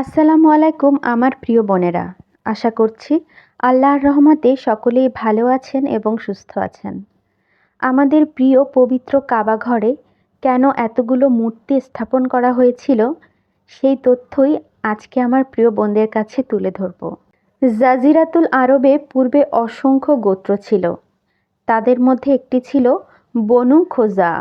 আসসালামু আলাইকুম আমার প্রিয় বোনেরা। আশা করছি আল্লাহর রহমতে সকলেই ভালো আছেন এবং সুস্থ আছেন। আমাদের প্রিয় পবিত্র কাবা ঘরে কেন এতগুলো মূর্তি স্থাপন করা হয়েছিল, সেই তথ্যই আজকে আমার প্রিয় বোনদের কাছে তুলে ধরব। জাজিরাতুল আরবে পূর্বে অসংখ্য গোত্র ছিল। তাদের মধ্যে একটি ছিল বনু খোজা।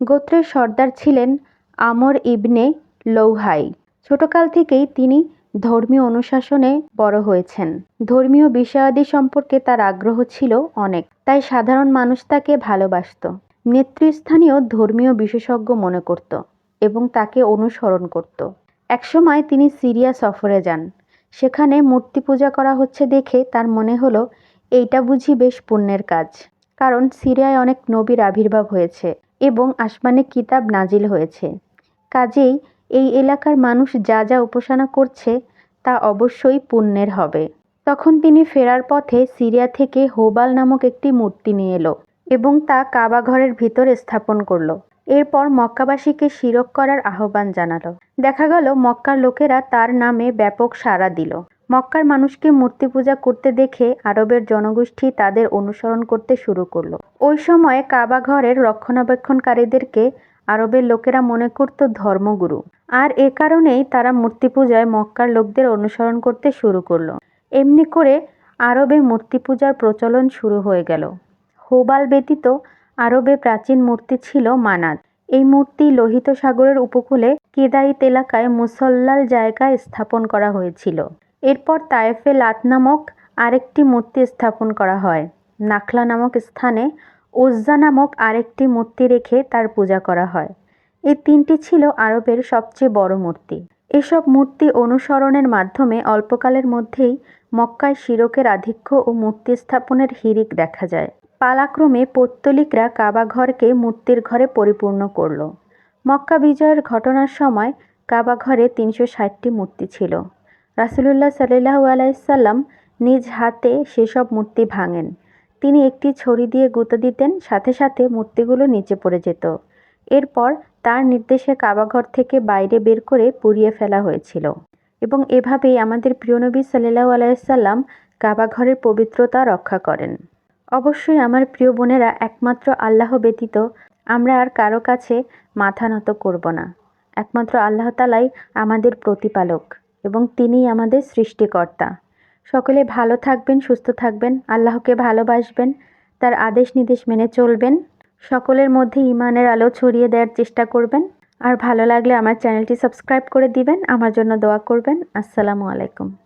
গোত্রের সর্দার ছিলেন আমর ইবনে লৌহাই। ছোটকাল থেকেই তিনি ধর্মীয় অনুশাসনে বড় হয়েছেন। ধর্মীয় বিষয়াদি সম্পর্কে তার আগ্রহ ছিল অনেক, তাই সাধারণ মানুষ তাকে ভালোবাসত। নেতৃস্থানীয় ধর্মীয় বিশেষজ্ঞ মনে করত এবং তাকে অনুসরণ করত। একসময় তিনি সিরিয়া সফরে যান। সেখানে মূর্তি পূজা করা হচ্ছে দেখে তার মনে হলো, এইটা বুঝি বেশ পুণ্যের কাজ। কারণ সিরিয়ায় অনেক নবীর আবির্ভাব হয়েছে এবং আসমানে কিতাব নাজিল হয়েছে। কাজেই এই এলাকার মানুষ যা যা উপাসনা করছে তা অবশ্যই পুণ্যের হবে। তখন তিনি ফেরার পথে সিরিয়া থেকে হোবাল নামক একটি মূর্তি নিয়ে এলো এবং তা কাবা ঘরের ভিতর স্থাপন করল। এরপর মক্কাবাসীকে শিরক করার আহ্বান জানালো। দেখা গেল, মক্কার লোকেরা তার নামে ব্যাপক সাড়া দিল। মক্কার মানুষকে মূর্তি পূজা করতে দেখে আরবের জনগোষ্ঠী তাদের অনুসরণ করতে শুরু করল। ওই সময়ে কাবা ঘরের রক্ষণাবেক্ষণকারীদেরকে আরবের লোকেরা মনে করত ধর্মগুরু। আর এ কারণেই তারা মূর্তি পূজায় মক্কার লোকদের অনুসরণ করতে শুরু করল। এমনি করে আরবে মূর্তি পূজার প্রচলন শুরু হয়ে গেল। হোবাল ব্যতীত আরবে প্রাচীন মূর্তি ছিল মানাত। এই মূর্তি লোহিত সাগরের উপকূলে কেদাইত এলাকায় মুসল্লাল জায়গায় স্থাপন করা হয়েছিল। এরপর তায়েফে লাত নামক আরেকটি মূর্তি স্থাপন করা হয়। নাখলা নামক স্থানে ওজ্জা নামক আরেকটি মূর্তি রেখে তার পূজা করা হয়। এই তিনটি ছিল আরবের সবচেয়ে বড় মূর্তি। এসব মূর্তি অনুসরণের মাধ্যমে অল্পকালের মধ্যেই মক্কায় শিরকের আধিক্য ও মূর্তি স্থাপনের হিরিক দেখা যায়। পালাক্রমে পৌত্তলিকরা কাবা ঘরকে মূর্তির ঘরে পরিপূর্ণ করল। মক্কা বিজয়ের ঘটনার সময় কাবা ঘরে তিনশো ষাটটি মূর্তি ছিল। রাসুলুল্লাহ সাল্লাহ আলাইসাল্লাম নিজ হাতে সেসব মূর্তি ভাঙেন। তিনি একটি ছড়ি দিয়ে গুঁতো দিতেন, সাথে সাথে মূর্তিগুলো নিচে পড়ে যেত। এরপর তার নির্দেশে কাবাঘর থেকে বাইরে বের করে পুড়িয়ে ফেলা হয়েছিল। এবং এভাবেই আমাদের প্রিয় নবী সাল্লাহ আলাইসাল্লাম কাবাঘরের পবিত্রতা রক্ষা করেন। অবশ্যই আমার প্রিয় বোনেরা, একমাত্র আল্লাহ ব্যতীত আমরা আর কারও কাছে মাথা নত করব না। একমাত্র আল্লাহ তালাই আমাদের প্রতিপালক এবং তিনিই আমাদের সৃষ্টিকর্তা। সকলে ভালো থাকবেন, সুস্থ থাকবেন, আল্লাহকে ভালোবাসবেন, তার আদেশ নির্দেশ মেনে চলবেন, সকলের মধ্যে ইমানের আলো ছড়িয়ে দেওয়ার চেষ্টা করবেন। আর ভালো লাগলে আমার চ্যানেলটি সাবস্ক্রাইব করে দিবেন, আমার জন্য দোয়া করবেন। আসসালামু আলাইকুম।